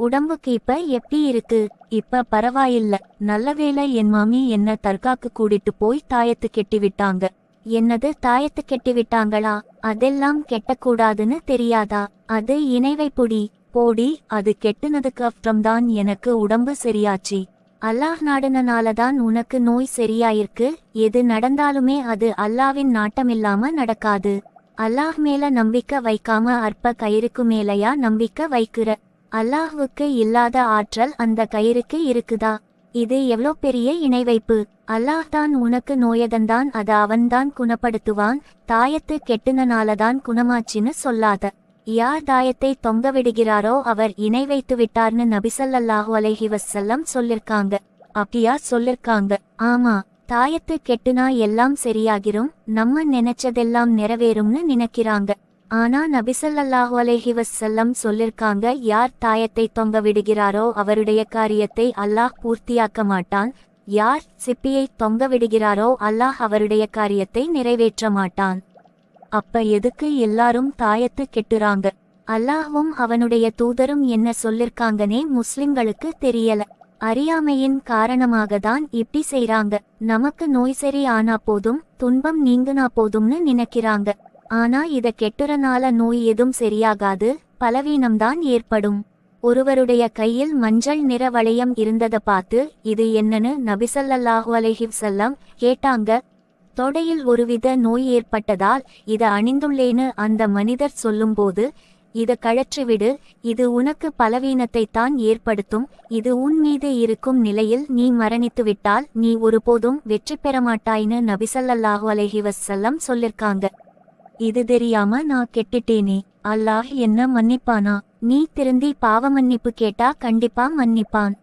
உடம்புக்கு இப்ப எப்படி இருக்கு? இப்ப பரவாயில்ல. நல்லவேளை என் மாமி என்ன தர்காக்கு கூட்டிட்டு போய் தாயத்து கெட்டி விட்டாங்க. என்னது தாயத்து கெட்டி விட்டாங்களா? அதெல்லாம் கெட்டக்கூடாதுன்னு தெரியாதா? அது இணைவை புடி. போடி அது கெட்டுனதுக்கு அப்புறம்தான் எனக்கு உடம்பு சரியாச்சு. அல்லாஹ் நாடுனனால தான் உனக்கு நோய் சரியாயிருக்கு. எது நடந்தாலுமே அது அல்லாவின் நாட்டமில்லாம நடக்காது. அல்லாஹ் மேல நம்பிக்கை வைக்காம அற்ப கயிறுக்கு மேலையா நம்பிக்கை வைக்கிற அல்லாஹ்வுக்கு இல்லாத ஆற்றல் அந்த கயிறுக்கு இருக்குதா? இது எவ்வளோ பெரிய இணைவைப்பு? அல்லாஹ் தான் உனக்கு நோயதந்தான் அது அவன்தான் குணப்படுத்துவான் தாயத்து கெட்டுனனாலதான் குணமாச்சின்னு சொல்லாத. யார் தாயத்தை தொங்க விடுகிறாரோ அவர் இணை வைத்து விட்டார்னு நபிசல்லாஹு அலஹி வசல்லம் சொல்லிருக்காங்க. அப்படியா சொல்லிருக்காங்க. ஆமா தாயத்து கெட்டுனா எல்லாம் சரியாகிரும் நம்ம நினைச்சதெல்லாம் நிறைவேறும்னு நினைக்கிறாங்க. ஆனா நபிசல்லாஹு அலேஹி வசல்லம் சொல்லிருக்காங்க யார் தாயத்தை தொங்க விடுகிறாரோ அவருடைய காரியத்தை அல்லாஹ் பூர்த்தியாக்க மாட்டான். யார் சிப்பியை தொங்க விடுகிறாரோ அல்லாஹ் அவருடைய காரியத்தை நிறைவேற்ற மாட்டான். அப்ப எதுக்கு எல்லாரும் தாயத்து கெட்டுறாங்க? அல்லாஹும் அவனுடைய தூதரும் என்ன சொல்லிருக்காங்கனே முஸ்லிம்களுக்கு தெரியல. அறியாமையின் காரணமாக தான் இப்படி செய்றாங்க. நமக்கு நோய் சரி ஆனா போதும் துன்பம் நீங்குனா போதும்னு நினைக்கிறாங்க. ஆனா இத கெட்டுறனால நோய் எதுவும் சரியாகாது பலவீனம்தான் ஏற்படும். ஒருவருடைய கையில் மஞ்சள் நிற வளையம் இருந்ததை பார்த்து இது என்னன்னு நபிசல்லாஹு அலைஹி செல்லம் கேட்டாங்க. தொடையில் ஒருவித நோய் ஏற்பட்டதால் இத அணிந்துள்ளேன்னு அந்த மனிதர் சொல்லும்போது இத கழற்றிவிடு இது உனக்கு பலவீனத்தை தான் ஏற்படுத்தும் இது உன் மீது இருக்கும் நிலையில் நீ மரணித்து விட்டால் நீ ஒருபோதும் வெற்றி பெற மாட்டாய்னு நபிசல்லாஹு அலஹி வசல்லம் சொல்லிருக்காங்க. இது தெரியாம நான் கெட்டுட்டேனே. அல்லாஹ் என்ன மன்னிப்பானா? நீ திருந்தி பாவ மன்னிப்பு கேட்டா கண்டிப்பா மன்னிப்பான்.